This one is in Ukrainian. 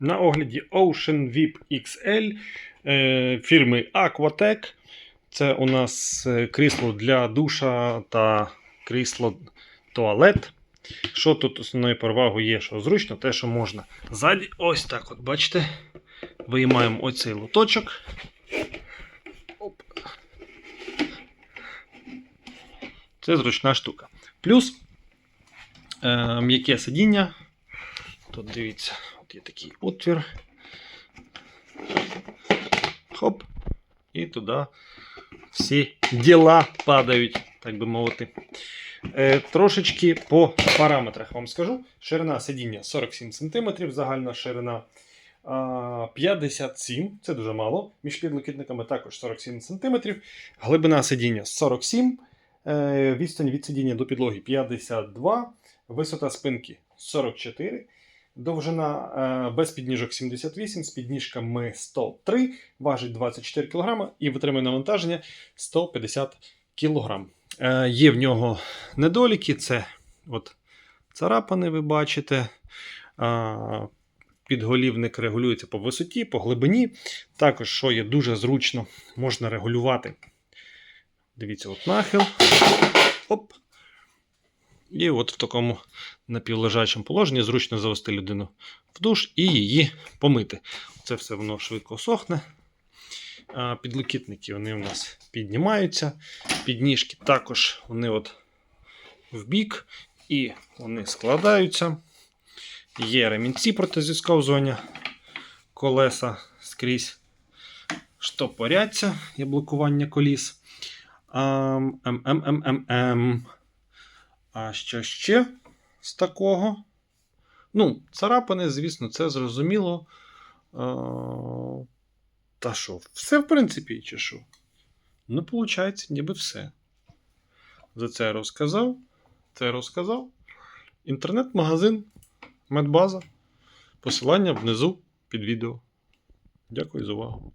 На огляді Ocean VIP XL е, фірми Aquatec. Це у нас е, крісло для душа та крісло туалет. Що тут основною перевагою є, що зручно, те, що можна. Ззаді, ось так, от бачите, виймаємо оцей лоточок. Оп. Це зручна штука. Плюс е, м'яке сидіння. Тут дивіться, от є такий отвір. Хоп. І туди всі діла падають, так би мовити. Е, трошечки по параметрах вам скажу. Ширина сидіння 47 см, загальна ширина 57 це дуже мало. Між підлокітниками також 47 см. Глибина сидіння 47 е, Відстань від сидіння до підлоги 52, висота спинки 44, довжина е, без підніжок 78, з підніжками 103, важить 24 кг і витримує навантаження 150 кг. Е, Є в нього недоліки, це от царапини, ви бачите. Підголівник регулюється по висоті, по глибині. Також, що є дуже зручно, можна регулювати. Дивіться, от нахил. Оп. І от в такому напівлежачому положенні зручно завести людину в душ і її помити. Це все воно швидко сохне. Підлокітники вони у нас піднімаються. Підніжки також вони от в бік і вони складаються. Є ремінці проти зісковзування, колеса скрізь штопоряться, є блокування коліс. Ам, А що ще з такого? Ну, царапини, звісно, це зрозуміло. Та що, все, в принципі, чи що? Ну, виходить, ніби все. За це розказав. Це розказав. Інтернет-магазин, медбаза. Посилання внизу під відео. Дякую за увагу.